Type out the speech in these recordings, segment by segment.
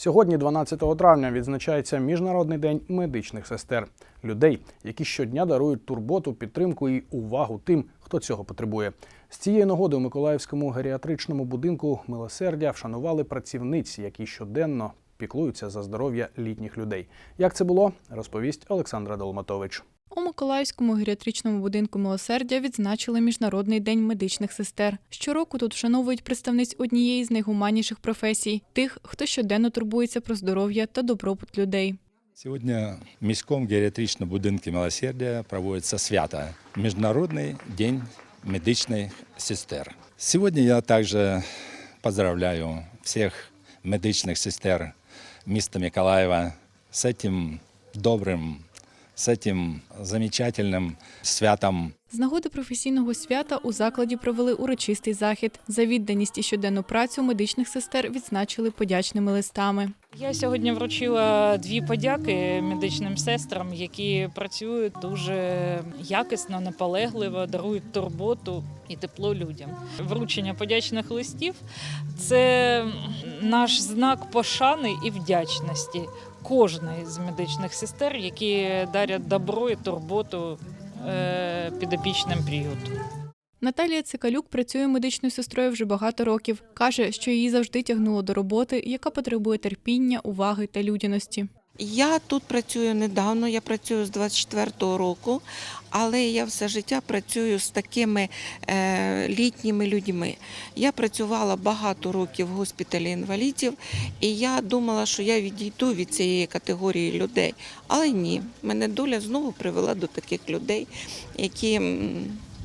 Сьогодні, 12 травня, відзначається Міжнародний день медичних сестер людей, які щодня дарують турботу, підтримку і увагу тим, хто цього потребує. З цієї нагоди у Миколаївському геріатричному будинку милосердя вшанували працівниць, які щоденно піклуються за здоров'я літніх людей. Як це було, розповість Олександра Долматович. У Миколаївському геріатричному будинку милосердя відзначили Міжнародний день медичних сестер. Щороку тут вшановують представниць однієї з найгуманніших професій тих, хто щоденно турбується про здоров'я та добробут людей. Сьогодні в міському геріатричному будинку милосердя проводиться свято Міжнародний день медичних сестер. Сьогодні я також поздравляю всіх медичних сестер міста Миколаєва з цим добрим, з цим замечательним святом. З нагоди професійного свята у закладі провели урочистий захід. За відданість і щоденну працю медичних сестер відзначили подячними листами. Я сьогодні вручила дві подяки медичним сестрам, які працюють дуже якісно, наполегливо, дарують турботу і тепло людям. Вручення подячних листів це наш знак пошани і вдячності кожної з медичних сестер, які дарять добро і турботу е, підопічним приюту. Наталія Цикалюк працює медичною сестрою вже багато років. Каже, що її завжди тягнуло до роботи, яка потребує терпіння, уваги та людяності. Я тут працюю недавно, я працюю з 24-го року, але я все життя працюю з такими е, літніми людьми. Я працювала багато років в госпіталі інвалідів, і я думала, що я відійду від цієї категорії людей. Але ні, мене доля знову привела до таких людей, які,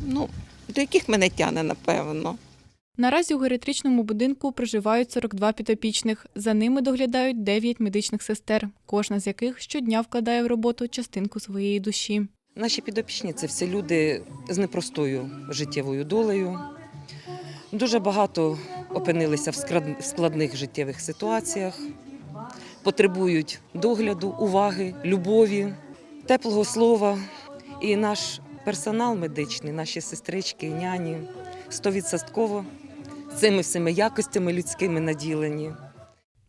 ну, до яких мене тяне, напевно. Наразі у геріатричному будинку проживають 42 підопічних. За ними доглядають 9 медичних сестер, кожна з яких щодня вкладає в роботу частинку своєї душі. Наші підопічні це всі люди з непростою життєвою долею. Дуже багато опинилися в складних життєвих ситуаціях, потребують догляду, уваги, любові, теплого слова. І наш персонал медичний, наші сестрички, няні стовідсотково цими всіми якостями людськими наділені.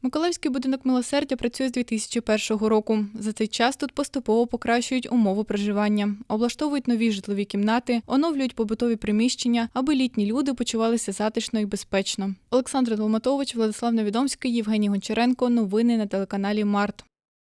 Миколаївський будинок милосердя працює з 2001 року. За цей час тут поступово покращують умови проживання, облаштовують нові житлові кімнати, оновлюють побутові приміщення, аби літні люди почувалися затишно і безпечно. Олександр Долматович, Владислав Невідомський, Євгеній Гончаренко. Новини на телеканалі Март.